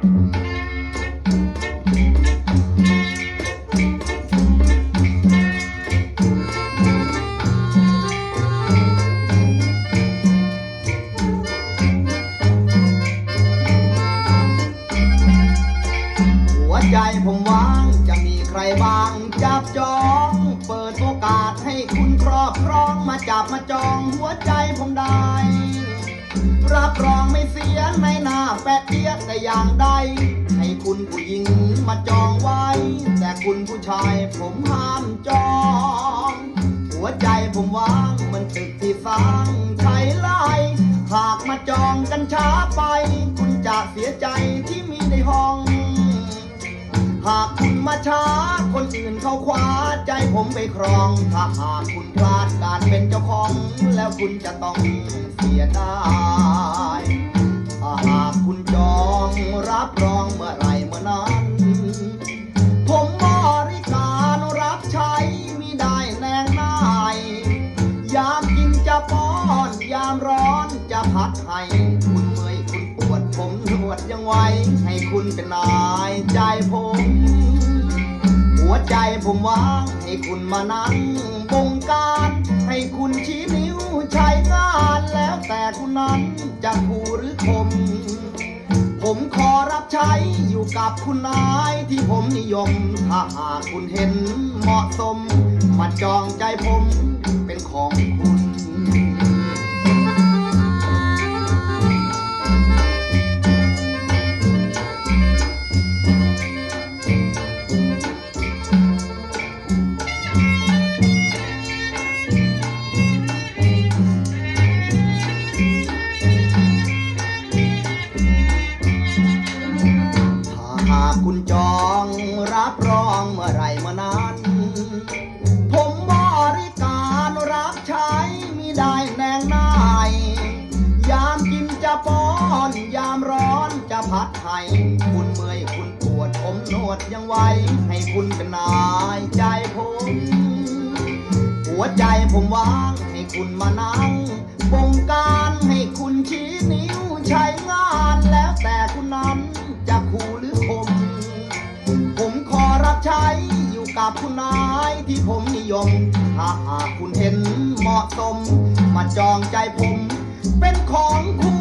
หัวใจผมว่างจะมีใครบ้าง จับจอง เปิดโอกาสให้คุณครอบครองมาจับมาจองหัวใจผมได้ รับรองไม่เสียในหน้าแปะเทียแต่อย่างใด ให้คุณผู้หญิงมาจองไว้ แต่คุณผู้ชายผมห้ามจอง หัวใจผมว่างเหมันตึกที่สร้างใช้ไล่หากมาจองกันช้าไป คุณจะเสียใจที่มีในห้อง หากคุ มาช้า คนอื่นเขาคว้าใจผมไปครอง ถ้าหากคุณพลาดการเป็นเจ้าของ แล้วคุณจะต้องเสียดายถ้าหากคุณจองรับรองเมื่อไรเมื่อนั้น ผมบริการรับใช้มิได้แนงนาย ยามกินจะป้อน ยามร้อนจะพัดให้คุณเมื่อยคุณปวดผมนวดยังไวให้คุณเป็นนายใจผม ใจผมวางให้คุณมานั่งบงการ ให้คุณชี้นิ้วใช้งานแล้วแต่คุณนั้นจะคูหรือคม ผมขอรับใช้อยู่กับคุณนายที่ผมนิยม ถ้าหากคุณเห็นเหมาะสม มาจองใจผมเป็นของคุณ คุณจองรับรองเมื่อไรมื่อนั้น ผมบริการรับใช้มิได้แนงนาย ยามกินจะป้อน ยามร้อนจะพัดให้คุณเมื่อยคุณปวดผมนวดยังไวให้คุณเป็นนายใจผม หัวใจผมว่างให้คุณมานั่งบงการ บคุณนายที่ผมนิยม ถ้าหากคุณเห็นเหมาะสม มาจองใจผม เป็นของคุณ